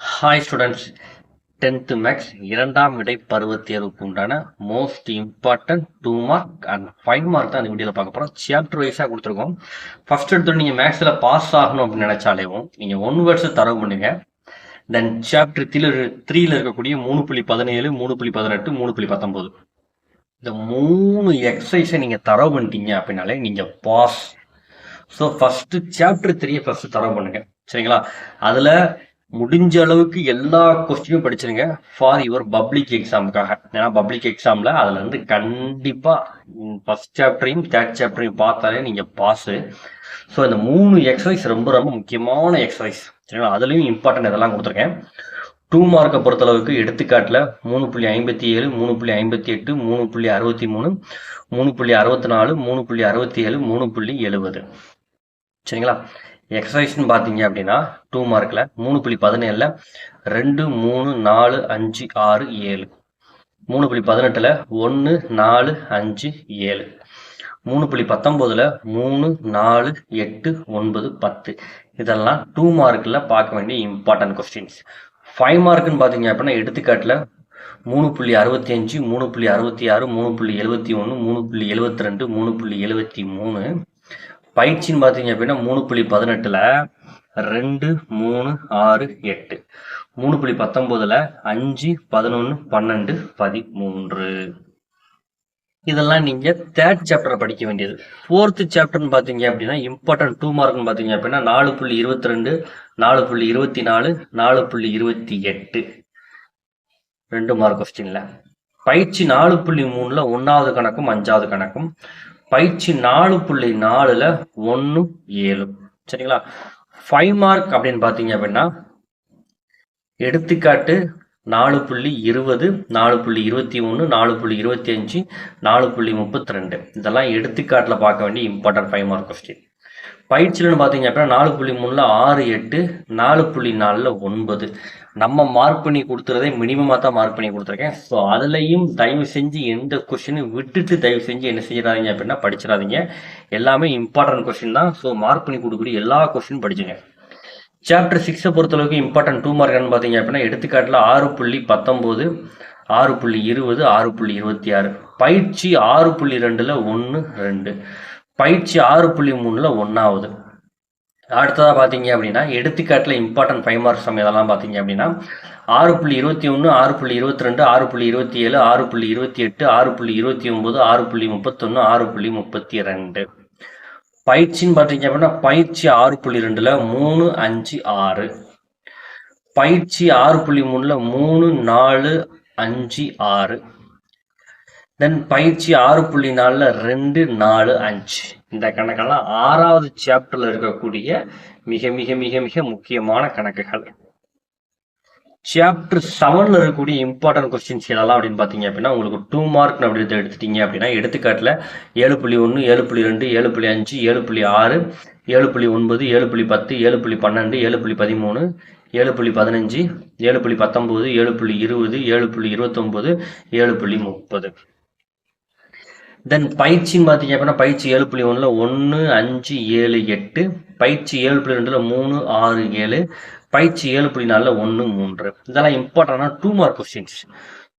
Hi students tenth maths இரண்டாம் விடை பருவ தேர்வுக்கு உண்டான most important two mark and five mark தான் இந்த வீடியோவில் பார்க்க போகிறோம் சாப்டர் வைஸாக கொடுத்துருக்கோம். ஃபர்ஸ்ட் எடுத்து நீங்கள் மேக்ஸில் பாஸ் ஆகணும் அப்படின்னு நினச்சாலேவும் நீங்கள் ஒன் வேர்ட்ஸை தரவு பண்ணுங்க. தென் சாப்டர் த்ரீல த்ரீல இருக்கக்கூடிய மூணு புள்ளி பதினேழு மூணு புள்ளி பதினெட்டு மூணு புள்ளி பத்தொம்போது இந்த மூணு எக்ஸசைஸை நீங்கள் தரவு பண்ணிட்டீங்க அப்படின்னாலே நீங்கள் பாஸ் ஸோ ஃபஸ்ட்டு சாப்டர் த்ரீயை ஃபஸ்ட்டு தரவு பண்ணுங்க. சரிங்களா? அதில் முடிஞ்ச அளவுக்கு எல்லா கொஸ்டினும் படிச்சிருங்க. ஃபார் யுவர் பப்ளிக் எக்ஸாமுக்காக ஏன்னா பப்ளிக் எக்ஸாமில் அதில் வந்து கண்டிப்பாக ஃபஸ்ட் சாப்டரையும் தேர்ட் சாப்டரையும் பார்த்தாலே நீங்கள் பாஸு ஸோ இந்த மூணு எக்ஸசைஸ் ரொம்ப ரொம்ப முக்கியமான எக்ஸசைஸ் சரிங்களா? அதுலேயும் இம்பார்ட்டன்ட் இதெல்லாம் கொடுத்துருக்கேன். டூ மார்க்கை பொறுத்தளவுக்கு எடுத்துக்காட்டில் மூணு புள்ளி ஐம்பத்தி ஏழு மூணு புள்ளி ஐம்பத்தி எட்டு மூணு புள்ளி அறுபத்தி மூணு மூணு புள்ளி அறுபத்தி நாலு மூணு புள்ளி அறுபத்தி ஏழு மூணு புள்ளி எழுபது. சரிங்களா? எக்ஸசைஸ்னு பார்த்தீங்க அப்படின்னா டூ மார்க்கில் மூணு புள்ளி பதினேழில் ரெண்டு மூணு நாலு அஞ்சு ஆறு ஏழு. மூணு புள்ளி பதினெட்டில் ஒன்று நாலு அஞ்சு ஏழு. மூணு புள்ளி பத்தொம்போதில் மூணு நாலு எட்டு ஒன்பது பத்து. இதெல்லாம் டூ மார்க்கில் பார்க்க வேண்டிய இம்பார்ட்டன்ட் கொஸ்டின்ஸ் ஃபைவ் மார்க்குன்னு பார்த்தீங்க அப்படின்னா எடுத்துக்காட்டில் மூணு புள்ளி அறுபத்தி அஞ்சு மூணு புள்ளி அறுபத்தி ஆறு மூணு புள்ளி எழுபத்தி ஒன்று மூணு புள்ளி எழுபத்தி ரெண்டு மூணு புள்ளி எழுபத்தி மூணு. பயிற்சின்னு பார்த்தீங்க அப்படின்னா மூணு புள்ளி பதினெட்டில் ரெண்டு மூணு ஆறு எட்டு. மூணு புள்ளி பத்தொம்போதில் அஞ்சு பதினொன்று பன்னெண்டு பதிமூன்று. இதெல்லாம் நீங்கள் தேர்ட் சாப்டரை படிக்க வேண்டியது. ஃபோர்த்து சாப்டர்னு பார்த்தீங்க அப்படின்னா இம்பார்ட்டன்ட் டூ மார்க்னு பார்த்தீங்க அப்படின்னா நாலு புள்ளி இருபத்தி ரெண்டு நாலு புள்ளி இருபத்தி நாலு நாலு புள்ளி இருபத்தி எட்டு ரெண்டு மார்க் கொஸ்டின்ல பயிற்சி நாலு புள்ளி மூணுல ஒன்றாவது கணக்கும் அஞ்சாவது கணக்கும். பயிற்சி நாலு புள்ளி நாலுல ஒன்று ஏழு. சரிங்களா? ஃபைவ் மார்க் அப்படின்னு பார்த்தீங்க அப்படின்னா எடுத்துக்காட்டு நாலு புள்ளி இருபது நாலு புள்ளி இருபத்தி ஒன்று நாலு புள்ளி இருபத்தி அஞ்சு நாலு புள்ளி முப்பத்தி ரெண்டு. இதெல்லாம் எடுத்துக்காட்டில் பார்க்க வேண்டிய இம்பார்ட்டன்ட் ஃபைவ் மார்க் கொஸ்டின் பயிற்சியிலன்னு பார்த்தீங்க அப்படின்னா நாலு புள்ளி மூணில் ஆறு எட்டு நாலு புள்ளி நாலில் ஒன்பது. நம்ம மார்க் பண்ணி கொடுத்துறதே மினிமமாக தான் மார்க் பண்ணி கொடுத்துருக்கேன். ஸோ அதுலேயும் தயவு செஞ்சு எந்த கொஷினும் விட்டுட்டு தயவு செஞ்சு என்ன செய்யறாதீங்க அப்படின்னா படிச்சிடாதீங்க. எல்லாமே இம்பார்ட்டன்ட் கொஷின் தான். ஸோ மார்க் பண்ணி கொடுக்கக்கூடிய எல்லா கொஸ்டினும் படிச்சுங்க. சாப்டர் சிக்ஸை பொறுத்தளவுக்கு இம்பார்ட்டன்ட் டூ மார்க்னு பார்த்தீங்க அப்படின்னா எடுத்துக்காட்டில் ஆறு புள்ளி பத்தொம்போது ஆறு புள்ளி இருபது ஆறு புள்ளி இருபத்தி ஆறு. பயிற்சி ஆறு புள்ளி ரெண்டில் ஒன்று ரெண்டு. பயிற்சி ஆறு புள்ளி மூணில் ஒன்றாவது அடுத்ததாக பார்த்தீங்க அப்படின்னா எடுத்துக்காட்டில் இம்பார்ட்டன்ட் ஃபைவ் மார்க்ஸ் இதெல்லாம் பார்த்தீங்க அப்படின்னா ஆறு புள்ளி இருபத்தி ஒன்று ஆறு புள்ளி இருபத்தி ரெண்டு ஆறு புள்ளி இருபத்தி ஏழு ஆறு புள்ளி இருபத்தி எட்டு ஆறு புள்ளி இருபத்தி ஒம்பது ஆறு புள்ளி முப்பத்தொன்று ஆறு புள்ளி முப்பத்தி ரெண்டு பயிற்சின்னு பார்த்தீங்க அப்படின்னா பயிற்சி ஆறு புள்ளி ரெண்டில் மூணு அஞ்சு ஆறு பயிற்சி ஆறு புள்ளி மூணில் மூணு நாலு அஞ்சு ஆறு தென் பயிற்சி ஆறு புள்ளி நாலில் ரெண்டு நாலு அஞ்சு இந்த கணக்கெல்லாம் ஆறாவது சாப்டர்ல இருக்கக்கூடிய மிக மிக மிக மிக முக்கியமான கணக்குகள் சாப்டர் செவன்ல இருக்கக்கூடிய இம்பார்ட்டன்ட் கொஸ்டின்ஸ் எல்லாம் அப்படின்னு பார்த்தீங்க அப்படின்னா உங்களுக்கு டூ மார்க் அப்படி எடுத்துட்டீங்க அப்படின்னா எடுத்துக்காட்டில் ஏழு புள்ளி ஒன்று ஏழு புள்ளி ரெண்டு ஏழு புள்ளி அஞ்சு ஏழு புள்ளி ஆறு ஏழு புள்ளி ஒன்பது ஏழு புள்ளி பத்து ஏழு புள்ளி பன்னெண்டு ஏழு புள்ளி பதிமூணு ஏழு புள்ளி பதினஞ்சு ஏழு புள்ளி பத்தொம்போது ஏழு புள்ளி இருபது ஏழு புள்ளி இருபத்தொம்போது ஏழு புள்ளி முப்பது தென் பயிற்சின்னு பார்த்தீங்க அப்படின்னா பயிற்சி ஏழு புள்ளி ஒன்றில் ஒன்று அஞ்சு ஏழு எட்டு பயிற்சி ஏழு புள்ளி ரெண்டில் மூணு ஆறு ஏழு பயிற்சி ஏழு புள்ளி நாலில் ஒன்று மூன்று இதெல்லாம் இம்பார்ட்டண்டான two mark questions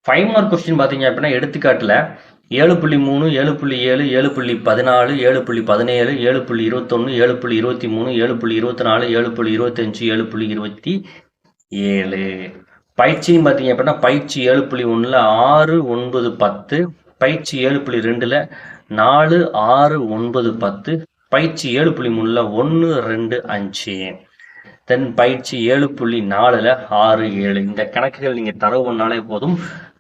five mark question பார்த்தீங்க அப்படின்னா எடுத்துக்காட்டில் ஏழு புள்ளி மூணு ஏழு புள்ளி ஏழு ஏழு புள்ளி பதினாலு ஏழு புள்ளி பதினேழு ஏழு புள்ளி இருபத்தொன்று ஏழு புள்ளி இருபத்தி மூணு ஏழு புள்ளி இருபத்தி நாலு ஏழு புள்ளி இருபத்தஞ்சு ஏழு புள்ளி இருபத்தி ஏழு பயிற்சின்னு பார்த்தீங்க அப்படின்னா பயிற்சி ஏழு புள்ளி ஒன்றில் ஆறு ஒன்பது பத்து பயிற்சி ஏழு புள்ளி ரெண்டில் நாலு ஆறு ஒன்பது பத்து பயிற்சி ஏழு புள்ளி மூணில் ஒன்று ரெண்டு அஞ்சு. தென் பயிற்சி ஏழு புள்ளி நாலில் ஆறு ஏழு. இந்த கணக்குகள் நீங்கள் தரவுனாலே போதும்.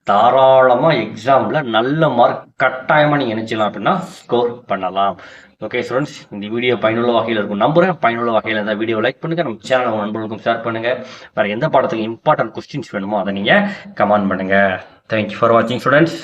தாராளமாக எக்ஸாமில் நல்ல மார்க் கட்டாயமாக நீங்கள் நினச்சிடலாம் அப்படின்னா ஸ்கோர் பண்ணலாம். ஓகே ஸ்டூடெண்ட்ஸ் இந்த வீடியோ பயனுள்ள வகையில் இருக்கும். நம்புகிறேன் பயனுள்ள வகையில் இந்த வீடியோ லைக் பண்ணுங்கள் நம்ம சேனல் உங்கள் நண்பர்களுக்கும் ஷேர் பண்ணுங்கள் வேறு எந்த பாடத்துக்கு இம்பார்ட்டன்ட் கொஸ்டின்ஸ் வேணுமோ அதை நீங்கள் கமெண்ட் பண்ணுங்கள் தேங்க்யூ ஃபார் வாட்சிங் ஸ்டூடெண்ட்ஸ்